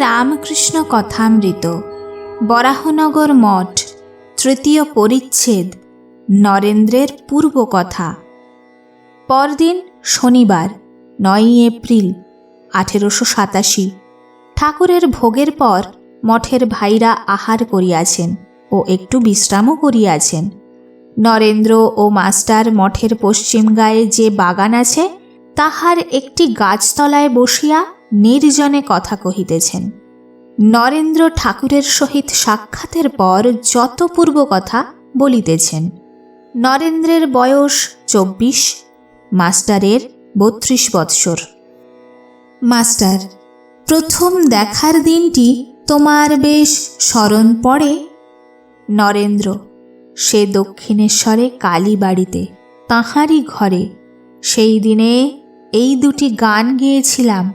রামকৃষ্ণ কথামৃত। বরাহনগর মঠ, তৃতীয় পরিচ্ছেদ, নরেন্দ্রের পূর্ব কথা পরদিন শনিবার, নয়ই এপ্রিল, আঠেরোশো সাতাশি। ঠাকুরের ভোগের পর মঠের ভাইরা আহার করিয়াছেন ও একটু বিশ্রামও করিয়াছেন। নরেন্দ্র ও মাস্টার মঠের পশ্চিম গায়ে যে বাগান আছে, তাহার একটি গাছতলায় বসিয়া নির্জনে কথা কহিতেছেন, নরেন্দ্র ঠাকুরের সহিত সাক্ষাতের পর যত পূর্ব কথা বলিতেছেন। নরেন্দ্রের বয়স চব্বিশ, মাস্টারের বত্রিশ বৎসর। মাস্টার, প্রথম দেখার দিনটি তোমার বেশ স্মরণ পড়ে? নরেন্দ্র, সে দক্ষিণেশ্বরে কালীবাড়িতে, তাঁহারই ঘরে। সেই দিনে এই দুটি গান গেয়েছিলাম।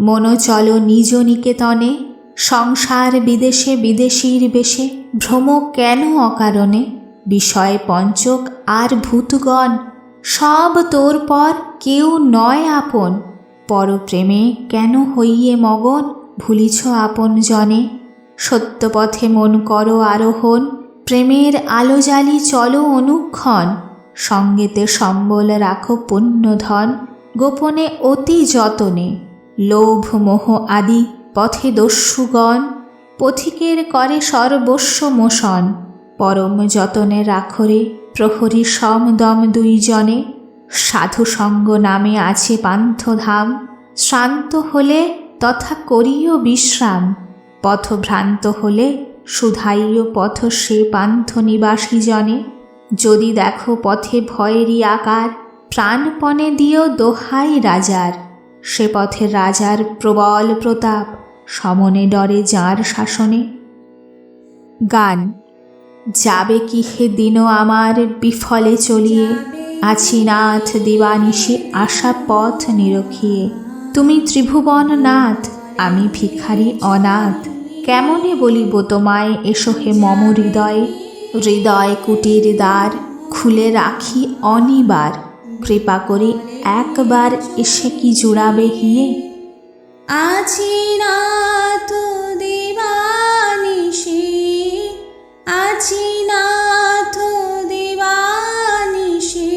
মনোচল নিজ নিকেতনে, সংসার বিদেশে বিদেশীর বেশে, ভ্রম কেন অকারণে? বিষয় পঞ্চক আর ভূতগণ, সব তোর পর কেউ নয় আপন। পরপ্রেমে কেন হইয়ে মগন? ভুলিছ আপন জনে। সত্যপথে মন করো আরোহণ, প্রেমের আলো জালি চলো অনুক্ষণ। সঙ্গেতে সম্বল রাখো পুণ্যধন, গোপনে অতি যতনে। লোভ মোহ আদি পথে দস্যুগণ, পথিকের করে সর্বস্ব মোশন পরম যতনে রাখরে প্রহরী সমদম দুইজনে সাধু সঙ্গ নামে আছে পান্থধাম। শ্রান্ত হলে তথা করিও বিশ্রাম, পথভ্রান্ত হলে সুধাইও পথ সে পান্থ নিবাসী জনে যদি দেখো পথে ভয়েরই আকার, প্রাণপণে দিও দোহাই রাজার। সে পথে রাজার প্রবল প্রতাপ সমনে ডরে যার শাসনে। গান, যাবে কি হে দিন আমার বিফলে চলিয়ে? আছি নাথ দিবানিশি আশা পথ নিরখিয়ে। তুমি ত্রিভুবন নাথ, আমি ভিখারি অনাথ। কেমনে বলিব তোমায় এসো হে মম হৃদয়ে? হৃদয় কুটির দ্বার খুলে রাখি অনিবার। কৃপা করে একবার এসে কি জুড়াবে হিয়ে আছি নাথ দিবানিশি আছি নাথ দিবানিশি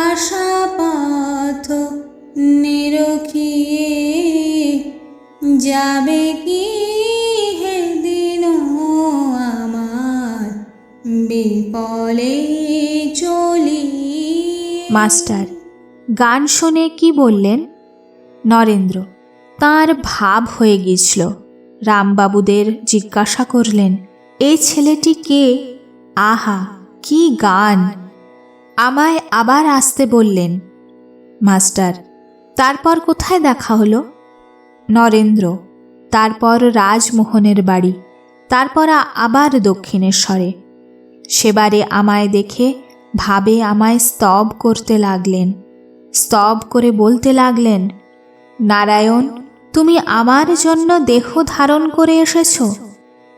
আশা পথ নিরখিয়ে যাবে কি হে দিন আমার বিপলে চলি মাস্টার গান শুনে কি বললেন? নরেন্দ্র তার ভাব হয়ে গিয়েছিল। রামবাবুদের জিজ্ঞাসা করলেন, এই ছেলেটি কে? আহা, কি গান? আমায় আবার আসতে বললেন, মাস্টার, তারপর কোথায় দেখা হলো? নরেন্দ্র, তারপর রাজমোহনের বাড়ি, তারপর আবার দক্ষিণেশ্বরে। সেবারে আমায় দেখে ভাবে আমায় স্তব করতে লাগলেন। স্তব করে বলতে লাগলেন, নারায়ণ, তুমি আমার জন্য দেহ ধারণ করে এসেছ।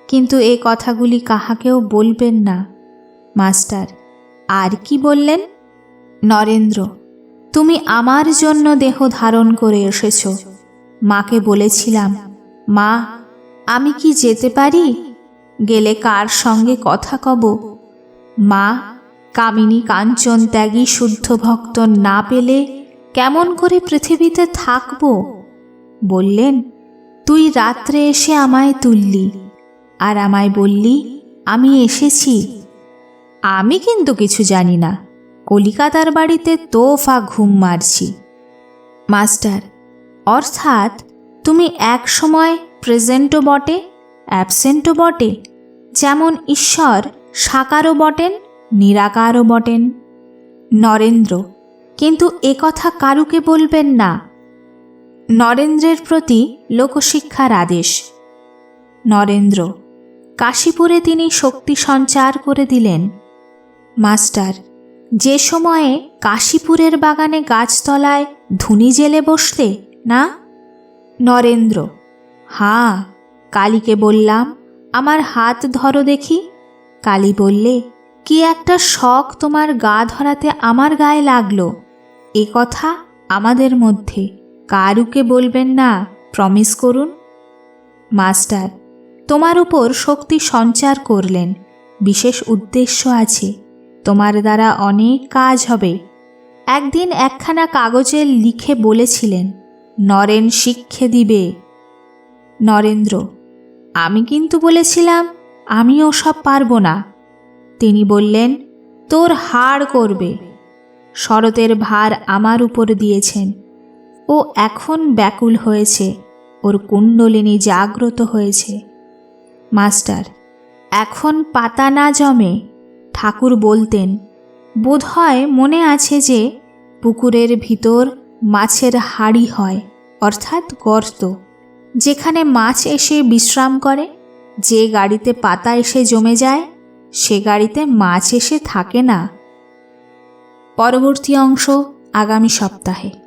কিন্তু এ কথাগুলি কাহাকেও বলবেন না। মাস্টার, আর কি বললেন? নরেন্দ্র, তুমি আমার জন্য দেহ ধারণ করে এসেছ। মাকে বলেছিলাম, মা, আমি কি যেতে পারি? গেলে কার সঙ্গে কথা কব? মা কামিনী কাঞ্চন ত্যাগী শুদ্ধ ভক্ত না পেলে কেমন করে পৃথিবীতে থাকব? বললেন, তুই রাত্রে এসে আমায় তুললি আর আমায় বললি, আমি এসেছি। আমি কিন্তু কিছু জানি না। কলিকাতার বাড়িতে তোফা ঘুম মারছি। মাস্টার, অর্থাৎ তুমি এক সময় প্রেজেন্টও বটে, অ্যাবসেন্টও বটে, যেমন ঈশ্বর সাকারও বটেন নিরাকারও বটেন। নরেন্দ্র, কিন্তু কথা কারুকে বলবেন না? নরেন্দ্রের প্রতি লোকশিক্ষার আদেশ। নরেন্দ্র, কাশীপুরে তিনি শক্তি সঞ্চার করে দিলেন। মাস্টার, যে সময়ে কাশীপুরের বাগানে গাছতলায় ধুনি জেলে বসলে, না? নরেন্দ্র, হাঁ, কালীকে বললাম, আমার হাত ধরো দেখি। কালী বললে কি একটা শখ তোমার গা ধরাতে আমার গায়ে লাগল? এ কথা আমাদের মধ্যে। কারুকে বলবেন না প্রমিস করুন। মাস্টার, তোমার উপর শক্তি সঞ্চার করলেন। বিশেষ উদ্দেশ্য আছে। তোমার দ্বারা অনেক কাজ হবে। একদিন একখানা কাগজে লিখে বলেছিলেন, নরেন শিক্ষে দিবে। নরেন্দ্র, আমি কিন্তু বলেছিলাম আমি ওসব পারব না। তিনি বললেন, তোর হাড় করবে। শরতের ভার আমার উপর দিয়েছেন। ও এখন ব্যাকুল হয়েছে। ওর কুণ্ডলিনী জাগ্রত হয়েছে। মাস্টার, এখন পাতা না জমে? ঠাকুর বলতেন, বোধহয় মনে আছে যে পুকুরের ভিতর মাছের হাড়ি হয়, অর্থাৎ গর্ত। যেখানে মাছ এসে বিশ্রাম করে, যে গাড়িতে পাতা এসে জমে যায় সে গাড়িতে মাছ এসে থাকে না। পরবর্তী অংশ আগামী সপ্তাহে।